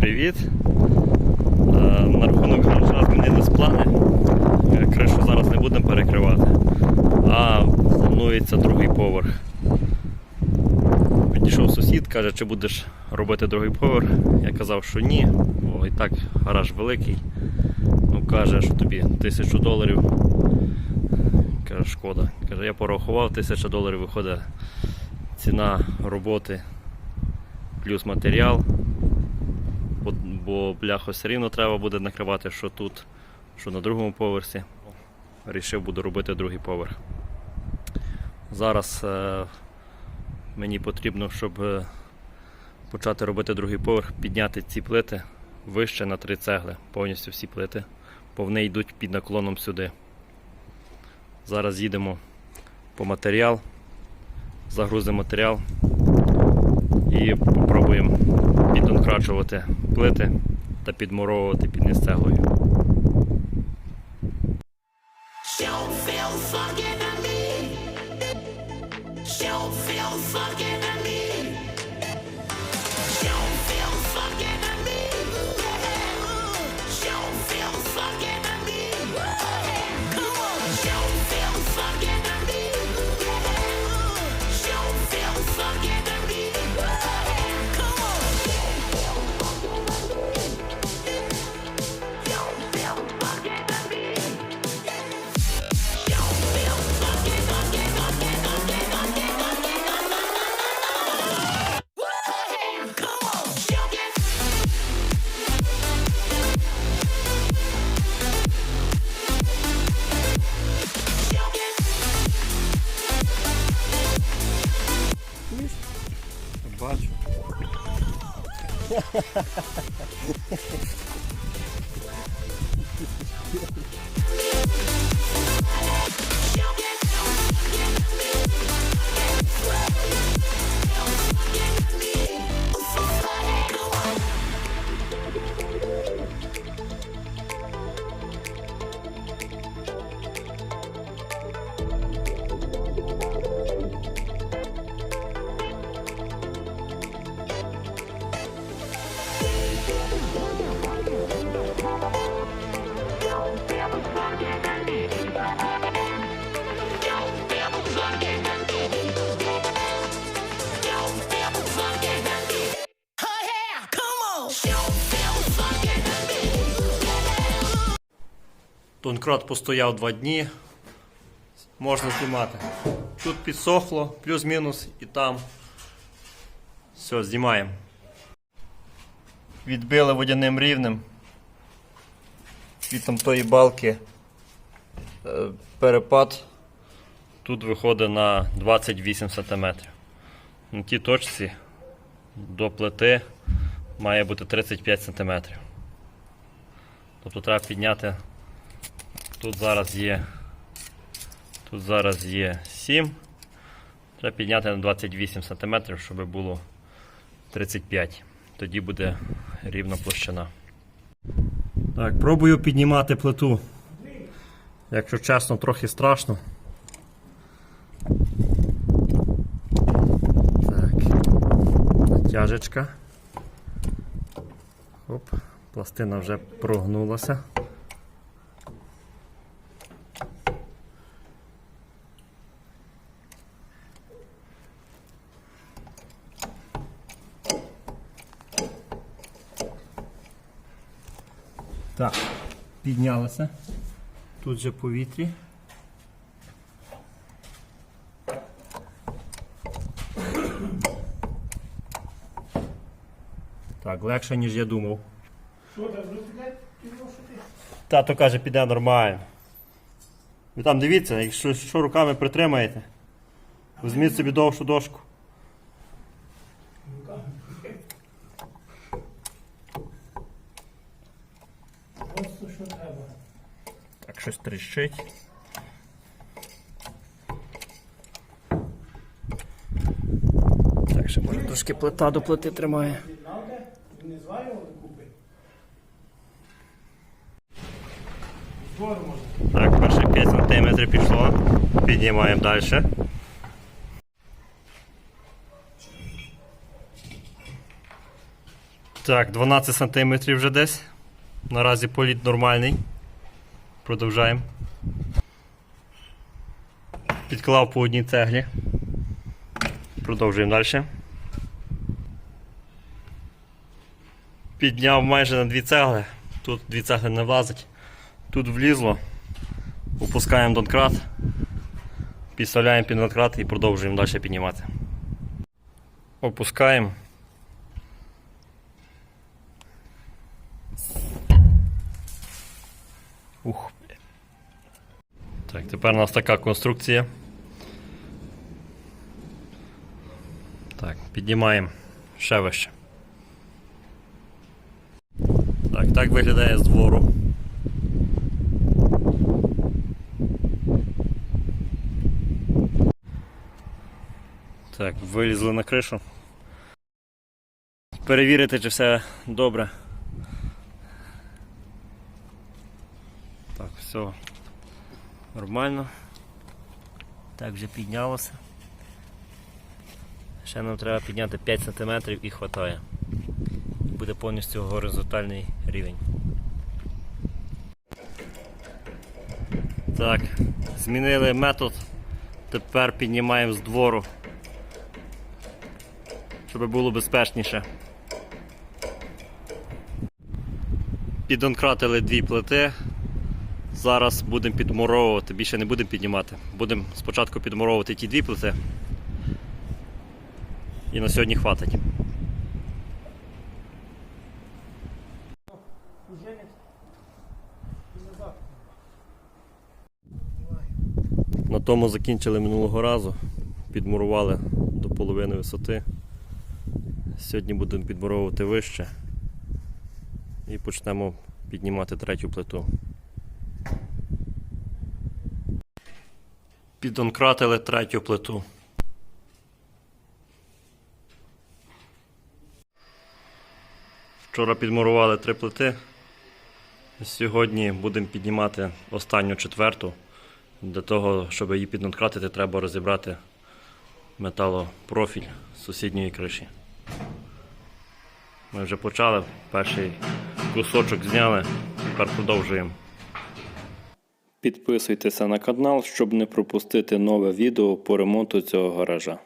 привіт! Е, На рахунок гаража змінились плани. Е, Кришу зараз не будемо перекривати, а планується другий поверх. Підійшов сусід, каже, чи будеш робити другий поверх. Я казав, що ні, бо і так гараж великий. Ну каже, що тобі тисячу доларів. Каже, шкода. Каже, я порахував, тисяча доларів виходить ціна роботи плюс матеріал. Бо, бляхо все рівно треба буде накривати, що тут, що на другому поверсі. Рішив буду робити другий поверх. Зараз е, мені потрібно, щоб е, почати робити другий поверх, підняти ці плити вище на три цегли, повністю всі плити, бо вони йдуть під наклоном сюди. Зараз їдемо по матеріал, загрузимо матеріал і попробуємо підонкрачувати плити та підмуровувати під низ ハハハハ! Тонкрот постояв два дні. Можна знімати. Тут підсохло, плюс-мінус і там. Все, знімаємо. Відбили водяним рівнем. Від там тої балки е, перепад тут виходить на 28 см. На тій точці до плити має бути 35 см. Тобто треба підняти Тут зараз є. Тут зараз є 7. Треба підняти на 28 см, щоб було 35. Тоді буде рівна площина. Так, пробую піднімати плиту. Якщо чесно, трохи страшно. Так. Натяжечка. Оп, пластина вже прогнулася. Так, піднялася. Тут же повітрі. Так, легше, ніж я думав. Тато каже, піде нормально. Ви там дивіться, якщо що руками притримаєте, візьміть собі довшу дошку. Просто що треба. Так, щось тріщить. Так, ще може трошки плита до плити тримає. Не зварювали купи. Так, перших 5 см пішло. Піднімаємо далі. Так, 12 см вже десь. Наразі політ нормальний. Продовжаємо. Підклав по одній цеглі. Продовжуємо далі. Підняв майже на дві цегли. Тут дві цегли не влазить. Тут влізло. Опускаємо донкрат. Підставляємо під донкрат і продовжуємо далі піднімати. Опускаємо. Ух. Так, тепер у нас така конструкція. Так, піднімаємо ще вище. Так, так виглядає з двору. Так, вилізли на кришу. Перевірити, чи все добре. Так, все нормально. Так вже піднялося. Ще нам треба підняти 5 см і вистачає. Буде повністю горизонтальний рівень. Так, змінили метод. Тепер піднімаємо з двору, щоб було безпечніше. Підонкратили дві плити. Зараз будемо підмуровувати, більше не будемо піднімати. Будемо спочатку підмуровувати ті дві плити. І на сьогодні хватить. На тому закінчили минулого разу. Підмурували до половини висоти. Сьогодні будемо підмуровувати вище. І почнемо піднімати третю плиту. Підонкратили третю плиту. Вчора підмурували три плити. Сьогодні будемо піднімати останню четверту. Для того, щоб її піднадкратити, треба розібрати металопрофіль сусідньої криші. Ми вже почали, перший кусочок зняли, тепер продовжуємо. Підписуйтеся на канал, щоб не пропустити нове відео по ремонту цього гаража.